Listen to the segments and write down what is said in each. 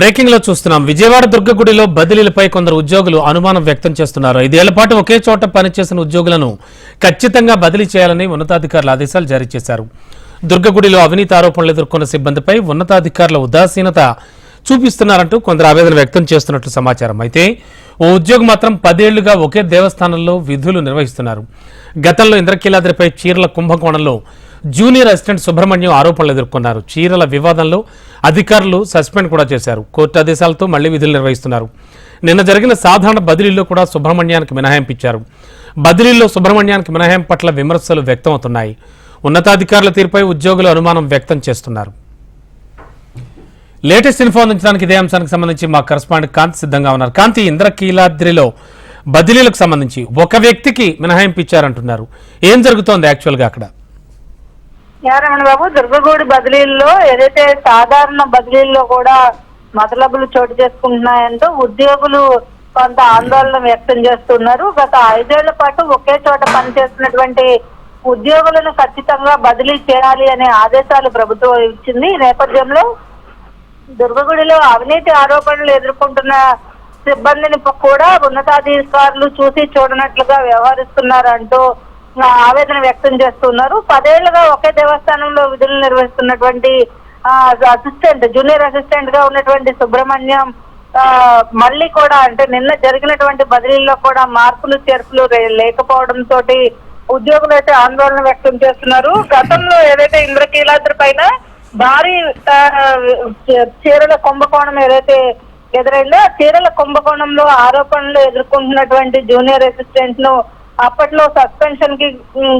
బ్రేకింగ్లో చూస్తున్నాం. విజయవాడ దుర్గగుడిలో బదిలీలపై కొందరు ఉద్యోగులు అనుమానం వ్యక్తం చేస్తున్నారు. ఐదేళ్ళ పాటు ఒకే చోట పనిచేసిన ఉద్యోగులను ఖచ్చితంగా బదిలీ చేయాలని ఉన్నతాధికారులు ఆదేశాలు జారీ చేశారు. దుర్గగుడిలో అవినీతి ఆరోపణలు ఎదుర్కొన్న సిబ్బందిపై ఉన్నతాధికారుల ఉదాసీనత చూపిస్తున్నారంటూ కొందరు ఆవేదన వ్యక్తం చేస్తున్నట్లు సమాచారం. అయితే ఓ ఉద్యోగి మాత్రం పదేళ్ళుగా ఒకే దేవస్థానంలో విధులు నిర్వహిస్తున్నారు. గతంలో ఇంద్రకీలాద్రిపై చీరల కుంభకోణంలో జూనియర్ అసిస్టెంట్ సుబ్రహ్మణ్యం ఆరోపణలు ఎదుర్కొన్నారు. చీరల వివాదంలో అధికారులు సస్పెండ్ కూడా చేశారు. కోర్టు ఆదేశాలతో మళ్ళీ విధులు నిర్వహిస్తున్నారు. నిన్న జరిగిన సాధారణ బదిలీలో కూడా సుబ్రహ్మణ్యానికి మినహాయింపించారు ఇచ్చారు. బదిలీలో సుబ్రహ్మణ్యానికి మినహాయింపు పట్ల విమర్శలు వ్యక్తమవుతున్నాయి. ఉన్నతాధికారుల తీరుపై ఉద్యోగులు అనుమానం వ్యక్తం చేస్తున్నారు. లేటెస్ట్ ఇన్ఫో అందించడానికి ఇదే అంశానికి సంబంధించి మా కరస్పాండెంట్ కాంతి సిద్ధంగా ఉన్నారు. కాంతి ఇంద్రకీలాద్రిలో బదిలీలకు సంబంధించి ఒక వ్యక్తికి మినహాయింపు ఇచ్చారంటున్నారు. ఏం జరుగుతోంది యాక్చువల్గా అక్కడ? రమణ బాబు దుర్గగూడి బదిలీల్లో ఏదైతే సాధారణ బదిలీల్లో కూడా మతలబులు చోటు చేసుకుంటున్నాయంటూ ఉద్యోగులు కొంత ఆందోళన వ్యక్తం చేస్తున్నారు. గత ఐదేళ్ళ పాటు ఒకే చోట పనిచేస్తున్నటువంటి ఉద్యోగులను ఖచ్చితంగా బదిలీ చేయాలి అనే ఆదేశాలు ప్రభుత్వం ఇచ్చింది. ఈ నేపథ్యంలో దుర్గగుడిలో అవినీతి ఆరోపణలు ఎదుర్కొంటున్న సిబ్బందిని కూడా ఉన్నతాధికారులు చూసి చూడనట్లుగా వ్యవహరిస్తున్నారంటూ ఆవేదన వ్యక్తం చేస్తున్నారు. పదేళ్ళుగా ఒకే దేవస్థానంలో విధులు నిర్వహిస్తున్నటువంటి ఆ, అసిస్టెంట్ జూనియర్ అసిస్టెంట్గా ఉన్నటువంటి సుబ్రహ్మణ్యం ఆ, మళ్ళీ కూడా అంటే నిన్న జరిగినటువంటి బదిలీల్లో కూడా మార్పులు చేర్పులు లేకపోవడం తోటి ఉద్యోగులు అయితే ఆందోళన వ్యక్తం చేస్తున్నారు. గతంలో ఏదైతే ఇంద్రకీలాద్రి పైన భారీ చీరల కుంభకోణం ఏదైతే ఎదురైందో ఆ చీరల కుంభకోణంలో ఆరోపణలు ఎదుర్కొంటున్నటువంటి జూనియర్ అసిస్టెంట్ను అప్పట్లో సస్పెన్షన్కి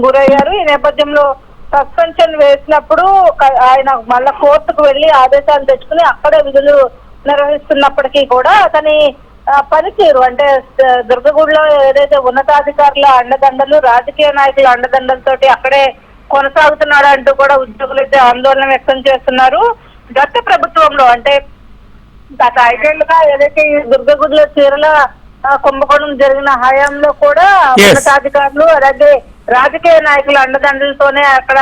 గురయ్యారు. ఈ నేపథ్యంలో సస్పెన్షన్ వేసినప్పుడు ఆయన మళ్ళా కోర్టుకు వెళ్ళి ఆదేశాలు తెచ్చుకుని అక్కడే విధులు నిర్వహిస్తున్నప్పటికీ కూడా అతని పనితీరు అంటే దుర్గగూడలో ఏదైతే ఉన్నతాధికారుల అండదండలు రాజకీయ నాయకుల అండదండలతోటి అక్కడే కొనసాగుతున్నాడు అంటూ కూడా ఉద్యోగులు అయితే ఆందోళన వ్యక్తం చేస్తున్నారు. గత ప్రభుత్వంలో అంటే గత ఐదేళ్ళుగా ఏదైతే ఈ దుర్గగుడిలో చీరల కుంభకోణం జరిగిన హయాంలో కూడా. ఉన్నతాధికారులు అలాగే రాజకీయ నాయకుల అండదండలతోనే అక్కడ